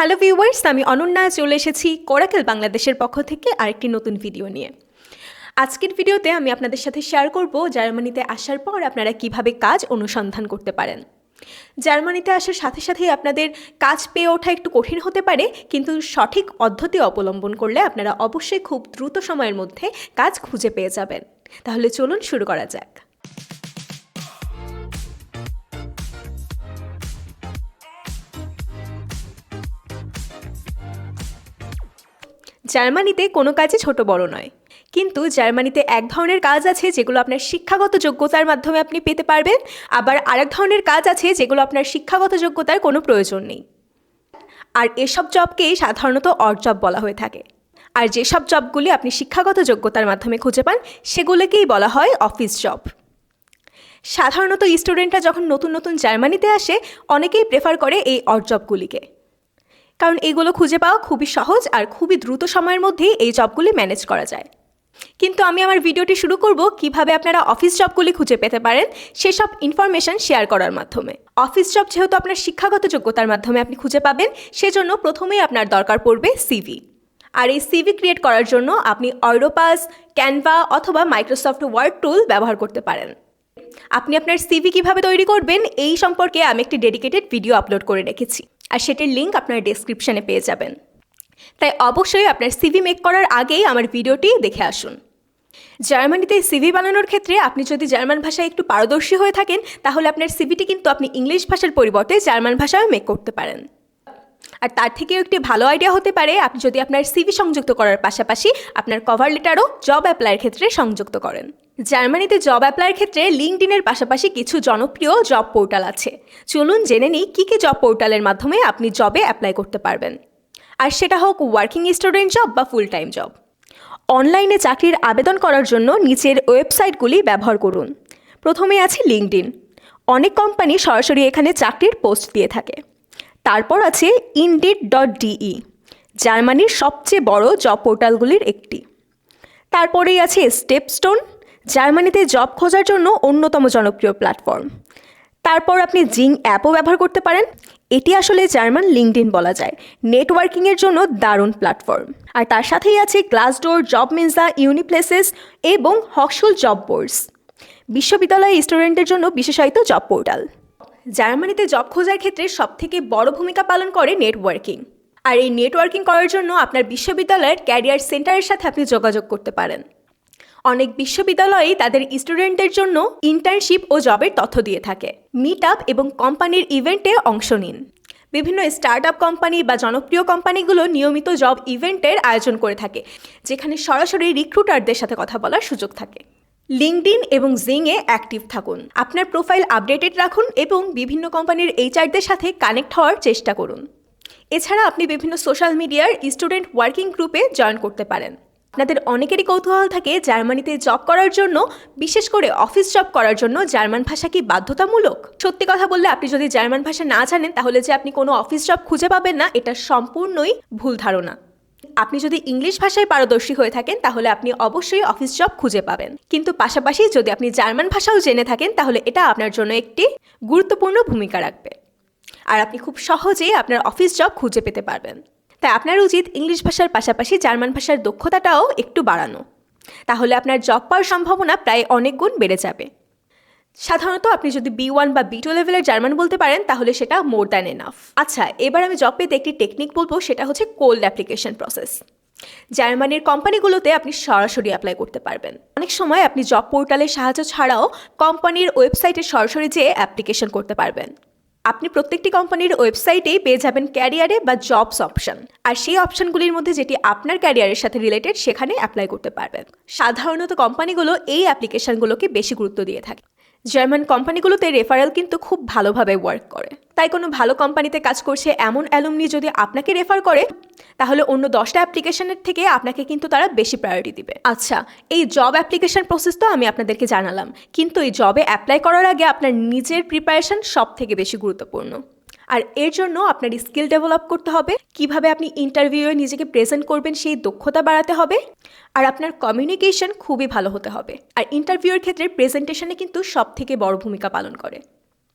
Hello viewers আমি অনন্যা, চলে এসেছি কোরাকেল বাংলাদেশের পক্ষ থেকে আরেকটি নতুন ভিডিও নিয়ে। আজকের ভিডিওতে আমি আপনাদের সাথে শেয়ার করব জার্মানিতে আসার পর আপনারা কীভাবে কাজ অনুসন্ধান করতে পারেন। জার্মানিতে আসার সাথে সাথেই আপনাদের কাজ পেয়ে ওঠা একটু কঠিন হতে পারে, কিন্তু সঠিক পদ্ধতি অবলম্বন করলে আপনারা অবশ্যই খুব দ্রুত সময়ের মধ্যে কাজ খুঁজে পেয়ে যাবেন। তাহলে চলুন শুরু করা যাক। জার্মানিতে কোনো কাজই ছোট বড় নয়। কিন্তু জার্মানিতে এক ধরনের কাজ আছে যেগুলো আপনার শিক্ষাগত যোগ্যতার মাধ্যমে আপনি পেতে পারবেন, আবার আরেক ধরনের কাজ আছে যেগুলো আপনার শিক্ষাগত যোগ্যতার কোনো প্রয়োজন নেই। আর এসব জবকেই সাধারণত অড জব বলা হয়ে থাকে। আর যেসব জবগুলি আপনি শিক্ষাগত যোগ্যতার মাধ্যমে খুঁজে পান, সেগুলোকেই বলা হয় অফিস জব। সাধারণত স্টুডেন্টরা যখন নতুন নতুন জার্মানিতে আসে, অনেকেই প্রেফার করে এই অড জবগুলিকে। কারণ এগুলো খুঁজে পাওয়া খুবই সহজ আর খুবই দ্রুত সময়ের মধ্যেই এই জবগুলি ম্যানেজ করা যায়। কিন্তু আমি আমার ভিডিওটি শুরু করব কীভাবে আপনারা অফিস জবগুলি খুঁজে পেতে পারেন সেসব ইনফরমেশন শেয়ার করার মাধ্যমে। অফিস জব যেহেতু আপনার শিক্ষাগত যোগ্যতার মাধ্যমে আপনি খুঁজে পাবেন, সেজন্য প্রথমেই আপনার দরকার পড়বে সিভি আর এই সিভি ক্রিয়েট করার জন্য আপনি অয়রোপাস ক্যানভা অথবা মাইক্রোসফট ওয়ার্ড টুল ব্যবহার করতে পারেন। আপনি আপনার সিভি কীভাবে তৈরি করবেন এই সম্পর্কে আমি একটি ডেডিকেটেড ভিডিও আপলোড করে রেখেছি। আর সেটির লিঙ্ক আপনার ডেসক্রিপশানে পেয়ে যাবেন। তাই অবশ্যই আপনার সিভি মেক করার আগেই আমার ভিডিওটি দেখে আসুন। জার্মানিতে সিভি বানানোর ক্ষেত্রে আপনি যদি জার্মান ভাষায় একটু পারদর্শী হয়ে থাকেন, তাহলে আপনার সিভিটি কিন্তু আপনি ইংলিশ ভাষার পরিবর্তে জার্মান ভাষায় মেক করতে পারেন। আর তার থেকেও একটি ভালো আইডিয়া হতে পারে আপনি যদি আপনার সিভি সংযুক্ত করার পাশাপাশি আপনার কভার লেটারও জব অ্যাপ্লাইয়ের ক্ষেত্রে সংযুক্ত করেন। জার্মানিতে জব অ্যাপ্লাইয়ের ক্ষেত্রে লিঙ্কডিনের পাশাপাশি কিছু জনপ্রিয় জব পোর্টাল আছে। চলুন জেনে নিই কী কী জব পোর্টালের মাধ্যমে আপনি জবে অ্যাপ্লাই করতে পারবেন। আর সেটা হোক ওয়ার্কিং স্টুডেন্ট জব বা ফুল টাইম জব অনলাইনে চাকরির আবেদন করার জন্য নিচের ওয়েবসাইটগুলি ব্যবহার করুন। প্রথমে আছে লিঙ্কডিন অনেক কোম্পানি সরাসরি এখানে চাকরির পোস্ট দিয়ে থাকে। তারপর আছে ইনডিড ডট ডিই জার্মানির সবচেয়ে বড় জব পোর্টালগুলির একটি। তারপরেই আছে স্টেপস্টোন জার্মানিতে জব খোঁজার জন্য অন্যতম জনপ্রিয় প্ল্যাটফর্ম তারপর আপনি জিং অ্যাপও ব্যবহার করতে পারেন। এটি আসলে জার্মান লিঙ্কডিন বলা যায়। নেটওয়ার্কিংয়ের জন্য দারুণ প্ল্যাটফর্ম আর তার সাথেই আছে গ্লাসডোর জব মিনসা ইউনিপ্লেসেস এবং হকসুল জব বোর্ডস বিশ্ববিদ্যালয় স্টুডেন্টের জন্য বিশেষায়িত জব পোর্টাল। জার্মানিতে জব খোঁজার ক্ষেত্রে সবথেকে বড় ভূমিকা পালন করে নেটওয়ার্কিং। আর এই নেটওয়ার্কিং করার জন্য আপনার বিশ্ববিদ্যালয়ের ক্যারিয়ার সেন্টারের সাথে আপনি যোগাযোগ করতে পারেন। অনেক বিশ্ববিদ্যালয়েই তাদের স্টুডেন্টদের জন্য ইন্টার্নশিপ ও জবের তথ্য দিয়ে থাকে। মিট আপ এবং কোম্পানির ইভেন্টে অংশ নিন। বিভিন্ন স্টার্ট আপ কোম্পানি বা জনপ্রিয় কোম্পানিগুলো নিয়মিত জব ইভেন্টের আয়োজন করে থাকে, যেখানে সরাসরি রিক্রুটারদের সাথে কথা বলার সুযোগ থাকে। লিঙ্কডিন এবং জিংয়ে অ্যাক্টিভ থাকুন। আপনার প্রোফাইল আপডেটেড রাখুন এবং বিভিন্ন কোম্পানির এইচআরদের সাথে কানেক্ট হওয়ার চেষ্টা করুন। এছাড়া আপনি বিভিন্ন সোশ্যাল মিডিয়ার স্টুডেন্ট ওয়ার্কিং গ্রুপে জয়েন করতে পারেন। আপনাদের অনেকেরই কৌতূহল থাকে জার্মানিতে জব করার জন্য, বিশেষ করে অফিস জব করার জন্য জার্মান ভাষা কি বাধ্যতামূলক? সত্যি কথা বললে আপনি যদি জার্মান ভাষা না জানেন, তাহলে যে আপনি কোনো অফিস জব খুঁজে পাবেন না, এটা সম্পূর্ণই ভুল ধারণা। আপনি যদি ইংলিশ ভাষায় পারদর্শী হয়ে থাকেন, তাহলে আপনি অবশ্যই অফিস জব খুঁজে পাবেন। কিন্তু পাশাপাশি যদি আপনি জার্মান ভাষাও জেনে থাকেন, তাহলে এটা আপনার জন্য একটি গুরুত্বপূর্ণ ভূমিকা রাখবে। আর আপনি খুব সহজেই আপনার অফিস জব খুঁজে পেতে পারবেন। তাই আপনার উচিত ইংলিশ ভাষার পাশাপাশি জার্মান ভাষার দক্ষতাটাও একটু বাড়ানো। তাহলে আপনার জব পাওয়ার সম্ভাবনা প্রায় অনেক গুণ বেড়ে যাবে। সাধারণত আপনি যদি বি ওয়ান বা বি টু লেভেলের জার্মান বলতে পারেন, তাহলে সেটা মোর দ্যান এনাফ আচ্ছা এবার আমি জব পেতে একটি টেকনিক বলব, সেটা হচ্ছে কোল্ড অ্যাপ্লিকেশন প্রসেস জার্মানির কোম্পানিগুলোতে আপনি সরাসরি অ্যাপ্লাই করতে পারবেন। অনেক সময় আপনি জব পোর্টালের সাহায্য ছাড়াও কোম্পানির ওয়েবসাইটে সরাসরি যেয়ে অ্যাপ্লিকেশন করতে পারবেন। আপনি প্রত্যেকটি কোম্পানির ওয়েবসাইটেই পেয়ে যাবেন ক্যারিয়ারে বা জবস অপশন আর সেই অপশনগুলির মধ্যে যেটি আপনার ক্যারিয়ারের সাথে রিলেটেড সেখানে অ্যাপ্লাই করতে পারবেন। সাধারণত কোম্পানিগুলো এই অ্যাপ্লিকেশনগুলোকে বেশি গুরুত্ব দিয়ে থাকে। জার্মান কোম্পানিগুলোতে রেফারেল কিন্তু খুব ভালোভাবে ওয়ার্ক করে। তাই কোনো ভালো কোম্পানিতে কাজ করছে এমন অ্যালুমনি যদি আপনাকে রেফার করে, তাহলে অন্য দশটা অ্যাপ্লিকেশনের থেকে আপনাকে কিন্তু তারা বেশি প্রায়োরিটি দিবে। আচ্ছা এই জব অ্যাপ্লিকেশন প্রসেস তো আমি আপনাদেরকে জানালাম, কিন্তু এই জবে অ্যাপ্লাই করার আগে আপনার নিজের প্রিপারেশন সব থেকে বেশি গুরুত্বপূর্ণ। আর এর জন্য আপনার স্কিল ডেভেলপ করতে হবে। কীভাবে আপনি ইন্টারভিউয়ে নিজেকে প্রেজেন্ট করবেন সেই দক্ষতা বাড়াতে হবে। আর আপনার কমিউনিকেশন খুবই ভালো হতে হবে। আর ইন্টারভিউয়ের ক্ষেত্রে প্রেজেন্টেশনে কিন্তু সব থেকে বড় ভূমিকা পালন করে।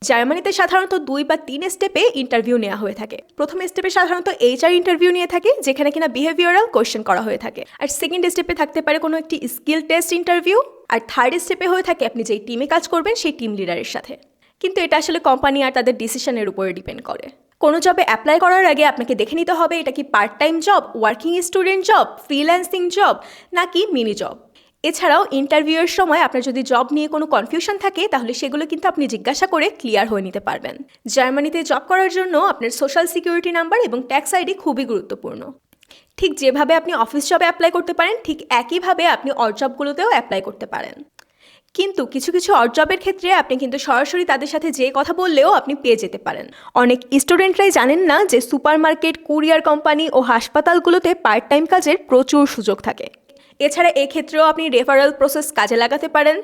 জার্মানিতে সাধারণত দুই বা তিন স্টেপে ইন্টারভিউ নেওয়া হয়ে থাকে। প্রথম স্টেপে সাধারণত এইচআর ইন্টারভিউ নিয়ে থাকে, যেখানে কিনা বিহেভিয়ারাল কোয়েশ্চেন করা হয়ে থাকে। আর সেকেন্ড স্টেপে থাকতে পারে কোনো একটি স্কিল টেস্ট ইন্টারভিউ আর থার্ড স্টেপে হয়ে থাকে আপনি যেই টিমে কাজ করবেন, সেই টিম লিডারের সাথে। কিন্তু এটা আসলে কোম্পানি আর তাদের ডিসিশনের উপরে ডিপেন্ড করে। কোনো জবে অ্যাপ্লাই করার আগে আপনাকে দেখে নিতে হবে এটা কি part time job working student job freelancing job নাকি মিনি জব এছাড়াও ইন্টারভিউয়ের সময় আপনার যদি জব নিয়ে কোনো কনফিউশন থাকে, তাহলে সেগুলো কিন্তু আপনি জিজ্ঞাসা করে ক্লিয়ার হয়ে নিতে পারবেন। জার্মানিতে জব করার জন্য আপনার সোশ্যাল সিকিউরিটি নাম্বার এবং ট্যাক্স আইডি খুবই গুরুত্বপূর্ণ। ঠিক যেভাবে আপনি অফিস জবে অ্যাপ্লাই করতে পারেন, ঠিক একইভাবে আপনি অড জবগুলোতেও অ্যাপ্লাই করতে পারেন। কিন্তু কিছু কিছু অড জবের ক্ষেত্রে আপনি কিন্তু সরাসরি তাদের সাথে যে কথা বললেও আপনি পেয়ে যেতে পারেন। অনেক স্টুডেন্টরাই জানেন না যে সুপারমার্কেট কুরিয়ার কোম্পানি ও হাসপাতালগুলোতে পার্ট টাইম কাজের প্রচুর সুযোগ থাকে। এছাড়া এক্ষেত্রেও আপনি রেফারেল প্রসেস কাজে লাগাতে পারেন।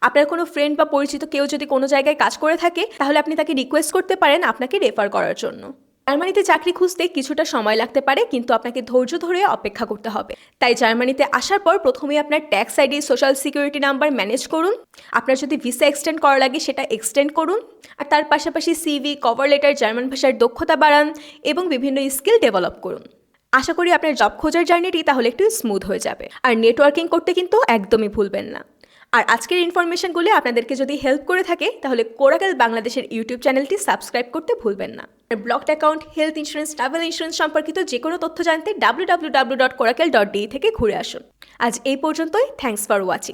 আপনার কোনো ফ্রেন্ড বা পরিচিত কেউ যদি কোনো জায়গায় কাজ করে থাকে, তাহলে আপনি তাকে রিকোয়েস্ট করতে পারেন আপনাকে রেফার করার জন্য। জার্মানিতে চাকরি খুঁজতে কিছুটা সময় লাগতে পারে, কিন্তু আপনাকে ধৈর্য ধরে অপেক্ষা করতে হবে। তাই জার্মানিতে আসার পর প্রথমে আপনার tax ID, social security number manage করুন। আপনার যদি ভিসা এক্সটেন্ড করা লাগে, সেটা এক্সটেন্ড করুন। আর তার পাশাপাশি সিভি, কভার লেটার, জার্মান ভাষার দক্ষতা বাড়ান এবং বিভিন্ন স্কিল ডেভেলপ করুন। আশা করি আপনার জব খোঁজার জার্নিটি তাহলে একটু স্মুথ হয়ে যাবে। আর নেটওয়ার্কিং করতে কিন্তু একদমই ভুলবেন না। আর আজকের ইনফরমেশনগুলি আপনাদেরকে যদি হেল্প করে থাকে, তাহলে কোরাকেল বাংলাদেশের ইউটিউব চ্যানেলটি সাবস্ক্রাইব করতে ভুলবেন না। আর blocked account health insurance travel insurance সম্পর্কিত যে কোনো তথ্য জানতে W W dot coracle dot D থেকে ঘুরে আসুন। আজ এই পর্যন্তই থ্যাংকস ফর ওয়াচিং